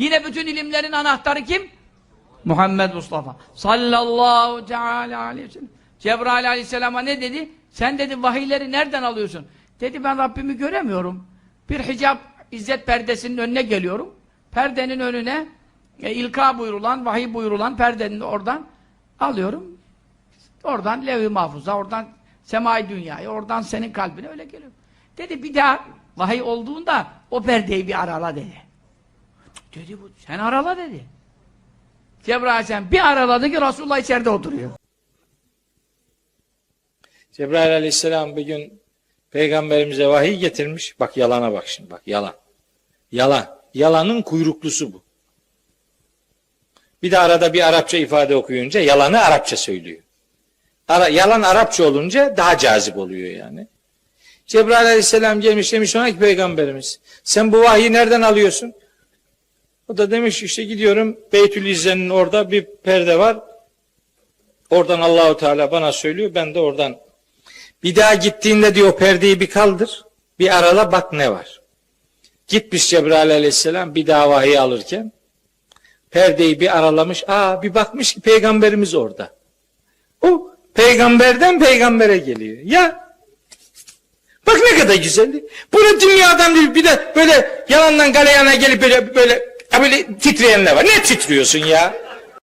Yine bütün ilimlerin anahtarı kim? Muhammed Mustafa. Sallallahu teala aleyhi ve sellem. Cebrail aleyhisselama ne dedi? Sen dedi vahiyleri nereden alıyorsun? Dedi ben Rabbimi göremiyorum. Bir hicap izzet perdesinin önüne geliyorum. Perdenin önüne e, ilka buyurulan, vahiy buyurulan perdenin oradan alıyorum. Oradan levh-i mahfuza, oradan semai dünyaya, oradan senin kalbine öyle geliyor. Dedi bir daha vahiy olduğunda o perdeyi bir arala dedi. Dedi bu, sen arala dedi. Cebrail Aleyhisselam bir araladı ki Resulullah içeride oturuyor. Cebrail aleyhisselam bir gün peygamberimize vahiy getirmiş. Bak yalana bak şimdi bak yalan. Yalan. Yalanın kuyruklusu bu. Bir de arada bir Arapça ifade okuyunca yalanı Arapça söylüyor. Ara, yalan Arapça olunca daha cazip oluyor yani. Cebrail aleyhisselam gelmiş demiş ona ki peygamberimiz sen bu vahyi nereden alıyorsun? O da demiş işte gidiyorum Beytül İzze'nin orada bir perde var. Oradan Allahu Teala bana söylüyor ben de oradan bir daha gittiğinde diyor perdeyi bir kaldır. Bir arala bak ne var. Gitmiş Cebrail aleyhisselam bir daha vahiy alırken perdeyi bir aralamış. Aa bir bakmış ki peygamberimiz orada. O peygamberden peygambere geliyor. Ya bak ne kadar güzeldi. Bunu dünyadan değil bir de böyle yalandan galeyana gelip böyle böyle böyle titreyenler var. Ne titriyorsun ya?